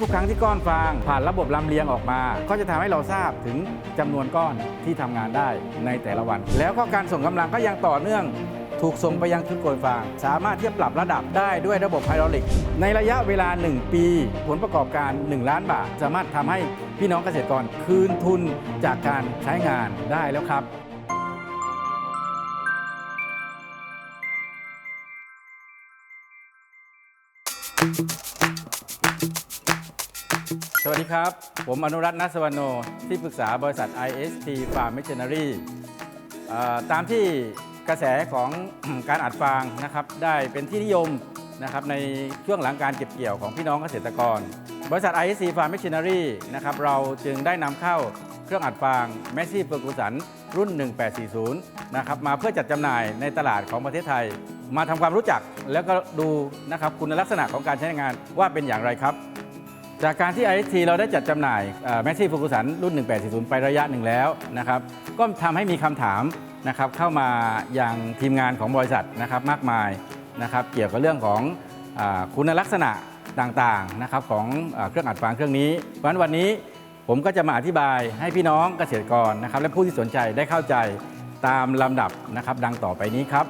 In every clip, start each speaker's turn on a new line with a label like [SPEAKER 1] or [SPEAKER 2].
[SPEAKER 1] ทุกๆ ครั้งที่ก้อนฟางผ่านระบบลำเลียงออกมา ก็จะทำให้เราทราบถึงจำนวนก้อนที่ทำงานได้ในแต่ละวัน แล้วก็การส่งกำลังก็ยังต่อเนื่อง ถูกส่งไปยังชุดโกยฟาง สามารถที่จะปรับระดับได้ด้วยระบบไฮดรอลิก ในระยะเวลา 1 ปี ผลประกอบการ 1 ล้านบาท สามารถทำให้พี่น้องเกษตรกรคืนทุนจากการใช้งานได้แล้วครับส วัสดีครับ ผมอนุรัตน์นัสวรรโน ที่ปรึกษาบริษัท IST Farm Machinery ตามที่กระแสของการอัดฟางนะครับได้เป็นที่นิยมนะครับในช่วงหลังการเก็บเกี่ยวของพี่น้องเกษตรกร บริษัท ISC Farm Machinery นะครับเราจึงได้นำเข้าเครื่องอัดฟาง m e s s i f e r g u s o n รุ่น 1840 นะครับมาเพื่อจัดจำหน่ายในตลาดของประเทศไทย มาทำความรู้จักแล้วก็ดูนะครับคุณลักษณะของการใช้งานว่าเป็นอย่างไรครับ จากการที่ IST เราได้จัดจำหน่ายแมสซี่ฟูกุสันรุ่น 1840 ไประยะหนึ่งแล้วนะครับก็ทำให้มีคำถามนะครับเข้ามาอย่างทีมงานของบริษัทนะครับมากมายนะครับเกี่ยวกับเรื่องของอคุณลักษณะต่างๆนะครับของอเครื่องอัดฟางเครื่องนี้เพราะนั้นวันนี้ผมก็จะมาอธิบายให้พี่น้องเกษตรกรนะครับและผู้ที่สนใจได้เข้าใจตามลำดับนะครับดังต่อไปนี้ครับ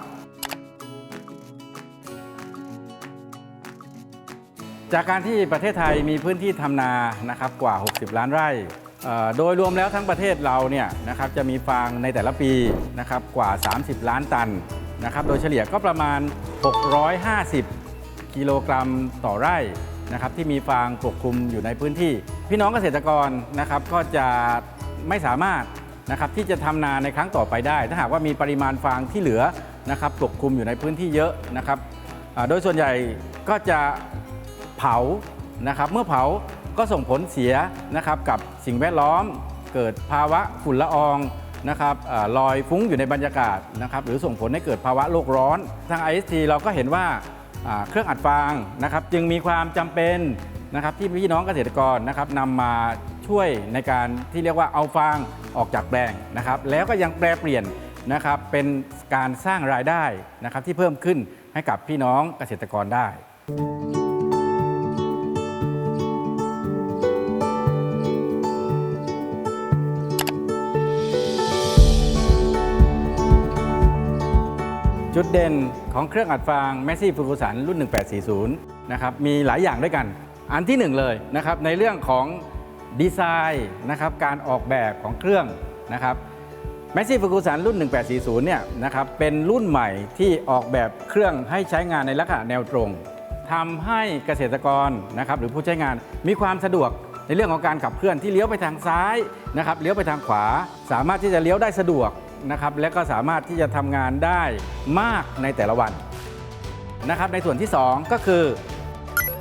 [SPEAKER 1] จากการที่ประเทศไทยมีพื้นที่ทำนานะครับกว่า 60 ล้านไร่โดยรวมแล้วทั้งประเทศเราเนี่ยนะครับจะมีฟางในแต่ละปีนะครับกว่า 30 ล้านตันนะครับโดยเฉลี่ยก็ประมาณ 650 กิโลกรัมต่อไร่นะครับที่มีฟางปกคลุมอยู่ในพื้นที่ พี่น้องเกษตรกรนะครับก็จะไม่สามารถนะครับที่จะทำนาในครั้งต่อไปได้ ถ้าหากว่ามีปริมาณฟางที่เหลือนะครับปกคลุมอยู่ในพื้นที่เยอะนะครับโดยส่วนใหญ่ก็จะ เผานะครับเมื่อเผาก็ส่งผลเสียนะครับกับสิ่งแวดล้อม เกิดภาวะฝุ่นละอองนะครับอลอยฟุ้งอยู่ในบรรยากาศนะครับหรือส่งผลให้เกิดภาวะโลกร้อน ทาง IST เราก็เห็นว่าอ่าเครื่องอัดฟางนะครับจึงมีความจำเป็นนะครับที่พี่น้องเกษตรกรนะครับนำมาช่วยในการที่เรียกว่าเอาฟางออกจากแปลงนะครับแล้วก็ยังแปลเปลี่ยนนะครับเป็นการสร้างรายได้นะครับที่เพิ่มขึ้นให้กับพี่น้องเกษตรกรได้ จุดเด่นของเครื่องอัดฟางแมสซี่ฟูกุสันรุ่น 1840 นะครับ มีหลายอย่างด้วยกัน อันที่หนึ่งเลยนะครับ ในเรื่องของดีไซน์นะครับ การออกแบบของเครื่องนะครับแมสซี่ฟูกุสันรุ่น 1840 เนี่ยนะครับ เป็นรุ่นใหม่ที่ออกแบบเครื่องให้ใช้งานในลักษณะแนวตรงทำให้เกษตรกรนะครับหรือผู้ใช้งานมีความสะดวกในเรื่องของการขับเคลื่อนที่เลี้ยวไปทางซ้ายนะครับเลี้ยวไปทางขวา สามารถที่จะเลี้ยวได้สะดวก นะครับและก็สามารถที่จะทำงานได้มากในแต่ละวันนะครับในส่วนที่ 2 ก็คือ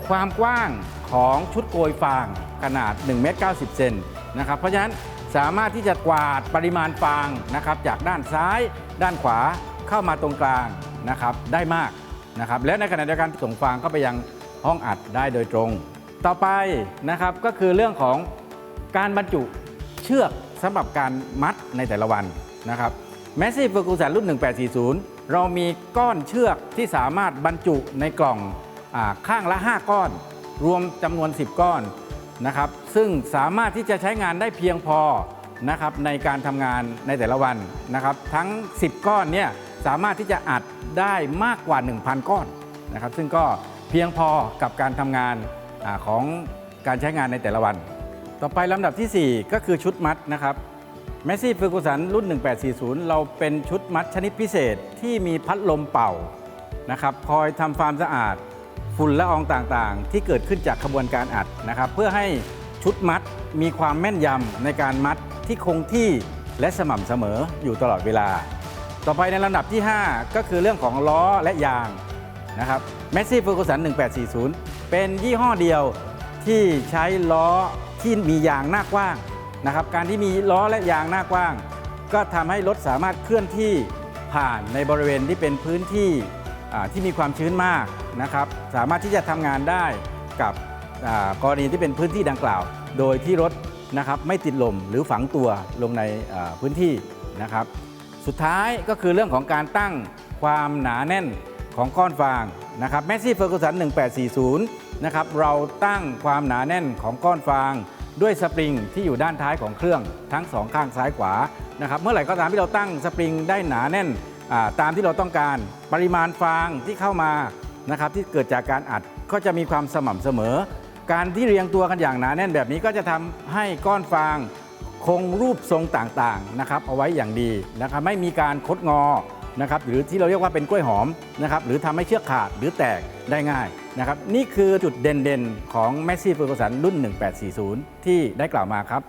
[SPEAKER 1] ความกว้างของชุดโกยฟางขนาด1เมตร90เซนนะครับเพราะฉะนั้นสามารถที่จะกวาดปริมาณฟางนะครับจากด้านซ้าย ด้านขวาเข้ามาตรงกลางนะครับได้มากนะครับและในขณะเดียวกันส่งฟางเข้าไปยังห้องอัดได้โดยตรง ต่อไปนะครับก็คือเรื่องของการบรรจุเชือกสำหรับการมัดในแต่ละวัน นะครับแมสซี่เฟอร์กูสันรุ่น 1840 เรามีก้อนเชือกที่สามารถบรรจุในกล่องอข้างละ 5 ก้อน รวมจำนวน 10 ก้อนนะครับซึ่งสามารถที่จะใช้งานได้เพียงพอนะครับในการทำงานในแต่ละวันนะครับทั้ง 10 ก้อนเนี่ยสามารถที่จะอัดได้มากกว่า 1,000 ก้อนนะครับซึ่งก็เพียงพอกับการทำงานอของการใช้งานในแต่ละวัน ต่อไปลำดับทีสี่4 ก็คือชุดมัดนะครับ แมสซี่เฟอร์กูสันรุ่น 1840 เราเป็นชุดมัดชนิดพิเศษที่มีพัดลมเป่านะครับคอยทำความสะอาดฝุ่นละอองต่างๆ ที่เกิดขึ้นจากขบวนการอัดนะครับเพื่อให้ชุดมัดมีความแม่นยำในการมัดที่คงที่และสม่ำเสมออยู่ตลอดเวลา ต่อไปในลำดับที่ 5 ก็คือเรื่องของล้อและยางนะครับแมสซี่เฟอร์กูสัน1840 เป็นยี่ห้อเดียวที่ใช้ล้อที่มียางหน้ากว้าง นะครับการที่มีล้อและยางหน้ากว้าง ก็ทำให้รถสามารถเคลื่อนที่ผ่านในบริเวณที่เป็นพื้นที่ที่มีความชื้นมากนะครับสามารถที่จะทำงานได้กับกรณีที่เป็นพื้นที่ดังกล่าว โดยที่รถนะครับไม่ติดลมหรือฝังตัวลงในพื้นที่นะครับ สุดท้ายก็คือเรื่องของการตั้งความหนาแน่นของก้อนฟางนะครับแมสซี่เฟอร์กูสัน1840นะครับเราตั้งความหนาแน่นของก้อนฟาง ด้วยสปริงที่อยู่ด้านท้ายของเครื่องทั้งสองข้างซ้ายขวานะครับเมื่อไหร่ก็ตามที่เราตั้งสปริงได้หนาแน่นตามที่เราต้องการปริมาณฟางที่เข้ามานะครับที่เกิดจากการอัดก็จะมีความสม่ำเสมอ การที่เรียงตัวกันอย่างหนาแน่นแบบนี้ก็จะทำให้ก้อนฟางคงรูปทรงต่างๆนะครับเอาไว้อย่างดีนะครับไม่มีการคดงอนะครับหรือที่เราเรียกว่าเป็นกล้วยหอมนะครับหรือทำให้เชือกขาดหรือแตกได้ง่าย นะครับนี่คือจุดเด่นๆ ของ m a s s i f e r g u s o n รุ่น 1840 ที่ได้กล่าวมาครับ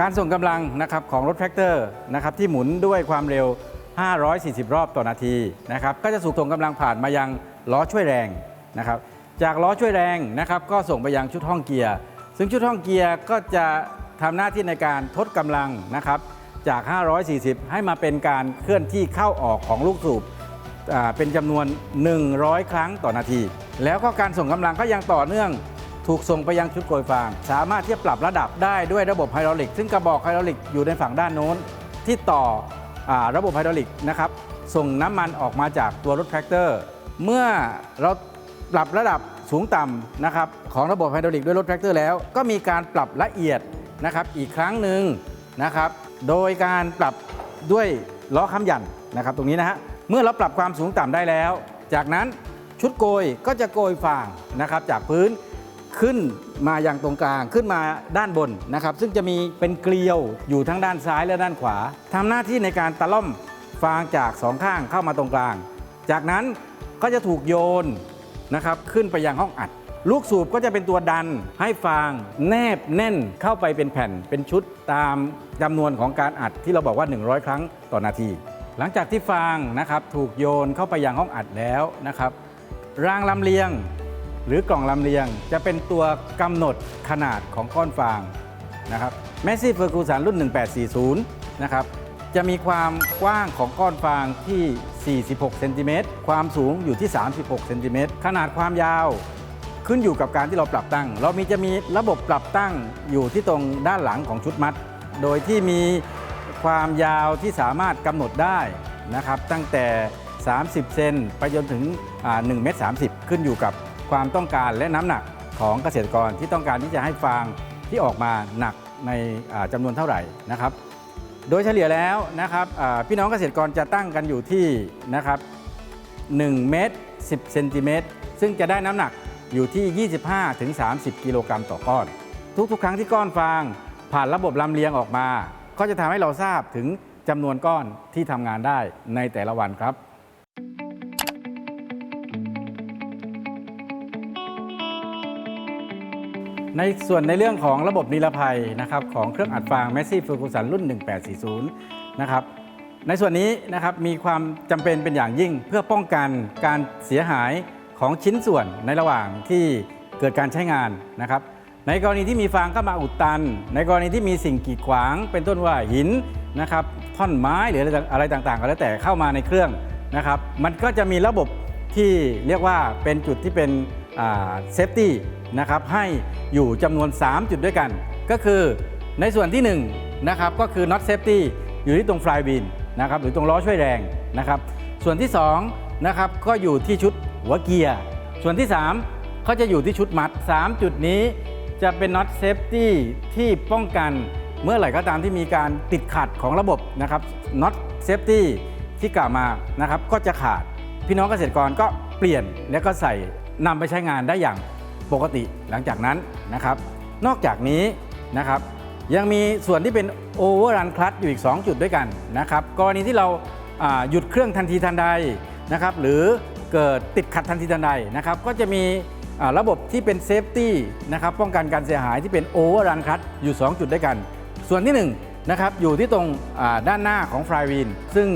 [SPEAKER 1] การส่งกำลังนะครับของรถแทรกเตอร์นะครับที่หมุนด้วยความเร็ว 540 รอบต่อนาทีนะครับก็จะสูกส่งกำลังผ่านมายังล้อช่วยแรงนะครับจากล้อช่วยแรงนะครับก็ส่งไปยังชุดห้องเกียร์ ซึ่งชุดห้องเกียร์ก็จะทำหน้าที่ในการทดกำลังนะครับจาก 540 ให้มาเป็นการเคลื่อนที่เข้าออกของลูกสูบเป็นจำนวน 100 ครั้งต่อนาที แล้วก็การส่งกำลังก็ยังต่อเนื่อง ถูกส่งไปยังชุดโกยฟาง สามารถที่จะปรับระดับได้ด้วยระบบไฮดรอลิก ซึ่งกระบอกไฮดรอลิกอยู่ในฝั่งด้านโน้น ที่ต่ออระบบไฮดรอลิกนะครับส่งน้ำมันออกมาจากตัวรถแทรกเตอร์ เมื่อเราปรับระดับสูงต่ำนะครับของระบบไฮดรอลิกด้วยรถแทรกเตอร์แล้ว ก็มีการปรับละเอียดนะครับอีกครั้งหนึ่งนะครับโดยการปรับด้วยล้อค้ำยันนะครับตรงนี้นะฮะเมื่อเราปรับความสูงต่ำได้แล้ว จากนั้นชุดโกยก็จะโกยฟางนะครับจากพื้น ขึ้นมาอย่างตรงกลางขึ้นมาด้านบนนะครับ ซึ่งจะมีเป็นเกลียวอยู่ทั้งด้านซ้ายและด้านขวาทำหน้าที่ในการตะล่อมฟางจากสองข้างเข้ามาตรงกลาง จากนั้นก็จะถูกโยนนะครับขึ้นไปยังห้องอัด ลูกสูบก็จะเป็นตัวดันให้ฟางแนบแน่นเข้าไปเป็นแผ่นเป็นชุดตามจำนวนของการอัดที่เราบอกว่า 100 ครั้งต่อนาที หลังจากที่ฟางนะครับถูกโยนเข้าไปยังห้องอัดแล้วนะครับรางลำเลียง หรือกล่องลำเลียงจะเป็นตัวกำหนดขนาดของก้อนฟางนะครับแมสซี่เฟอร์กูสันรุ่น 1840 นะครับจะมีความกว้างของก้อนฟางที่ 46 เซนติเมตร ความสูงอยู่ที่ 36 เซนติเมตร ขนาดความยาวขึ้นอยู่กับการที่เราปรับตั้ง เรามีจะมีระบบปรับตั้งอยู่ที่ตรงด้านหลังของชุดมัด โดยที่มีความยาวที่สามารถกำหนดได้นะครับตั้งแต่ 30 เซนไปจนถึงอ่า1เมตร30 ขึ้นอยู่กับ ความต้องการและน้ำหนักของเกษตรกรที่ต้องการที่จะให้ฟางที่ออกมาหนักในจำานวนเท่าไหร่นะครับ โดยเฉลี่ยแล้วนะครับพี่น้องเกษตรกรจะตั้งกันอยู่ที่นะครับ1เมตร10เซนติเมตรซึ่งจะได้น้ำหนักอยู่ที่ 25ถึง30 กิโลกรัมต่อก้อน ทุก ๆ ครั้งที่ก้อนฟาง ผ่านระบบลำเลียงออกมา ก็จะทำให้เราทราบถึงจำนวนก้อนที่ทำงานได้ในแต่ละวันครับ ในส่วนในเรื่องของระบบนิรภัยนะครับของเครื่องอัดฟาง m a s s i v e Ferguson รุ่น 1840 นะครับในส่วนนี้นะครับมีความจำเป็นเป็นอย่างยิ่งเพื่อป้องกันการเสียหายของชิ้นส่วนในระหว่างที่เกิดการใช้งานนะครับ ในกรณีที่มีฟางเข้ามาอุดตัน ในกรณีที่มีสิ่งกีดขวาง เป็นต้นว่าหินนะครับท่อนไม้หรืออะไรต่างๆก็แล้วแต่เข้ามาในเครื่องนะครับ มันก็จะมีระบบที่เรียกว่าเป็นจุดที่เป็น เซฟตี้นะครับให้อยู่จำนวน 3 จุดด้วยกัน ก็คือในส่วนที่1นะครับก็คือ not safety อยู่ที่ตรงฟลายวีนนะครับหรือตรงล้อช่วยแรงนะครับส่วนที่2นะครับก็อยู่ที่ชุดหัวเกียร์ส่วนที่ 3 ก็จะอยู่ที่ชุดมัด 3 จุดนี้จะเป็น not safety ที่ป้องกันเมื่อไหร่ก็ตามที่มีการติดขัดของระบบนะครับ not safety ที่กล่าวมานะครับก็จะขาด พี่น้องเกษตรกรก็เปลี่ยนแล้วก็ใส่ นำไปใช้งานได้อย่างปกติหลังจากนั้นนะครับ นอกจากนี้นะครับยังมีส่วนที่เป็นโอเวอร์รันคลัตอยู่อีก 2 จุดด้วยกันนะครับกรณีที่เราหยุดเครื่องทันทีทันใดนะครับหรือเกิดติดขัดทันทีทันใดนะครับก็จะมีระบบที่เป็นเซฟตี้นะครับป้องกันการเสียหายที่เป็นโอเวอร์รันคลัตอยู่ 2 จุดด้วยกัน ส่วนที่1นะครับอยู่ที่ตรงด้านหน้าของฟลายวีนซึ่ง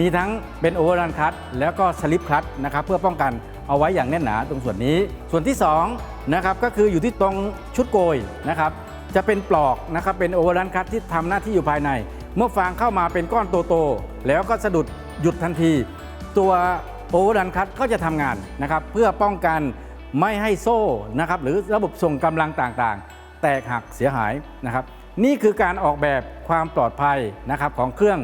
[SPEAKER 1] มีทั้งเป็นโอเวอร์รันคลัตแล้วก็สลิปคลัตนะครับเพื่อป้องกัน เอาไว้อย่างแน่นหนาตรงส่วนนี้ ส่วนที่2นะครับก็คืออยู่ที่ตรงชุดโกยนะครับจะเป็นปลอกนะครับเป็นโอเวอร์รันคัตที่ทำหน้าที่อยู่ภายใน เมื่อฟางเข้ามาเป็นก้อนโตๆแล้วก็สะดุดหยุดทันที ตัวโอเวอร์รันคัตก็จะทำงานนะครับเพื่อป้องกันไม่ให้โซ่นะครับหรือระบบส่งกำลังต่างๆ แตกหักเสียหายนะครับนี่คือการออกแบบความปลอดภัยนะครับของเครื่อง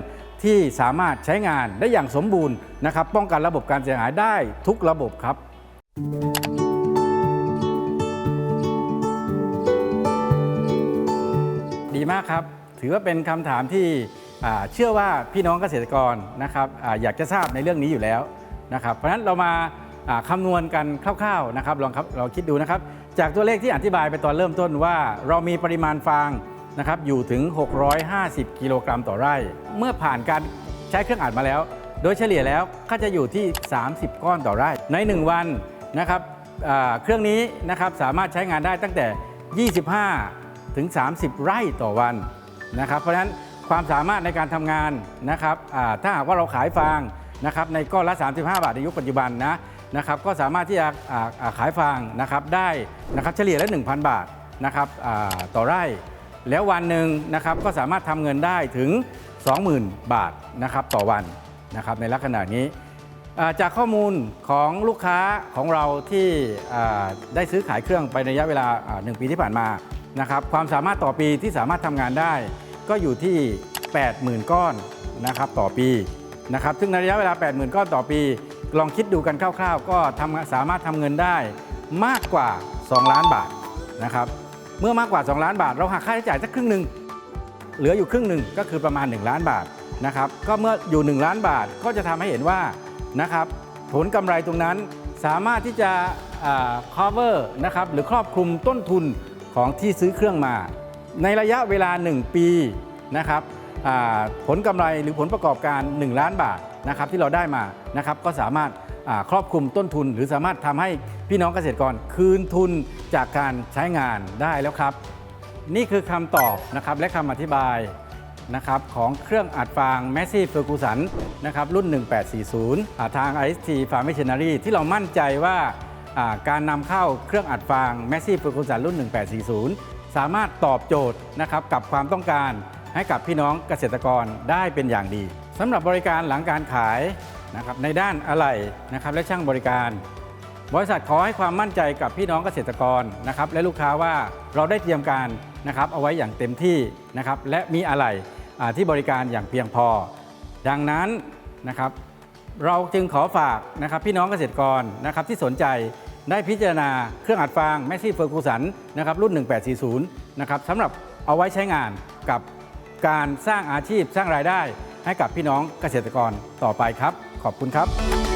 [SPEAKER 1] ที่สามารถใช้งานได้อย่างสมบูรณ์นะครับ ป้องกันระบบการเสียหายได้ทุกระบบครับ ดีมากครับ ถือว่าเป็นคำถามที่เชื่อว่าพี่น้องเกษตรกรนะครับออยากจะทราบในเรื่องนี้อยู่แล้วนะครับ เพราะฉะนั้นเรามาอ่าคำนวณกันคร่าวๆนะครับลองครับเราคิดดูนะครับ จากตัวเลขที่อธิบายไปตอนเริ่มต้นว่า เรามีปริมาณฟาง นะครับอยู่ถึง 650 กิโลกรัมต่อไร่ เมื่อผ่านการใช้เครื่องอัดมาแล้ว โดยเฉลี่ยแล้วก็จะอยู่ที่ 30 ก้อนต่อไร่ ใน 1 วันนะครับเครื่องนี้นะครับสามารถใช้งานได้ตั้งแต่ 25 ถึง 30 ไร่ต่อวันนะครับเพราะฉะนั้นความสามารถในการทำงานนะครับถ้าหากว่าเราขายฟางนะครับในก้อนละ 35 บาทในยุคปัจจุบันนะนะครับก็สามารถที่จะขายฟางนะครับได้นะครับเฉลี่ยละ 1,000 บาทนะครับต่อไร่ แล้ววันหนึ่งนะครับก็สามารถทำเงินได้ถึง 20,000 บาทนะครับต่อวันนะครับในลักษณะนี้ จากข้อมูลของลูกค้าของเราที่ได้ซื้อขายเครื่องไประยะเวลาอ่าหนึ่งปีที่ผ่านมานะครับความสามารถต่อปีที่สามารถทำงานได้ ก็อยู่ที่ 80,000 ก้อนนะครับต่อปีนะครับซึ่งในระยะเวลา 80,000 ก้อนต่อปี ลองคิดดูกันคร่าว ๆ ก็ทำสามารถทำเงินได้มากกว่า 2 ล้านบาทนะครับ เมื่อมากกว่า 2 ล้านบาท เราหักค่าใช้จ่ายสักครึ่งหนึ่งเหลืออยู่ครึ่งหนึ่งก็คือประมาณ 1 ล้านบาทนะครับก็เมื่ออยู่ 1 ล้านบาทก็จะทำให้เห็นว่านะครับผลกำไรตรงนั้นสามารถที่จะ cover นะครับหรือครอบคลุมต้นทุนของที่ซื้อเครื่องมา ในระยะเวลา 1 ปีนะครับผลกำไรหรือผลประกอบการ 1 ล้านบาทนะครับที่เราได้มานะครับก็สามารถ ครอบคลุมต้นทุน หรือสามารถทำให้พี่น้องเกษตรกรคืนทุนจากการใช้งานได้แล้วครับ นี่คือคำตอบนะครับและคำอธิบายนะครับของเครื่องอัดฟาง Massive Ferguson นะครับรุ่น 1840อ่าทาง IST Farm Machinery ที่เรามั่นใจว่าอ่าการนำเข้าเครื่องอัดฟาง Massive Ferguson รุ่น 1840 สามารถตอบโจทย์นะครับกับความต้องการให้กับพี่น้องเกษตรกรได้เป็นอย่างดีสำหรับบริการหลังการขาย นะครับในด้านอะไหล่นะครับและช่างบริการ บริษัทขอให้ความมั่นใจกับพี่น้องเกษตรกรนะครับและลูกค้าว่าเราได้เตรียมการนะครับเอาไว้อย่างเต็มที่นะครับและมีอะไรอ่ที่บริการอย่างเพียงพอ ดังนั้นนะครับเราจึงขอฝากนะครับพี่น้องเกษตรกรนะครับที่สนใจได้พิจารณาเครื่องอัดฟางแมสซี่เฟอร์กูสันนะครับรุ่น 1840นะครับสำหรับเอาไว้ใช้งานกับการสร้างอาชีพสร้างรายได้ให้กับพี่น้องเกษตรกรต่อไปครับ ขอบคุณครับ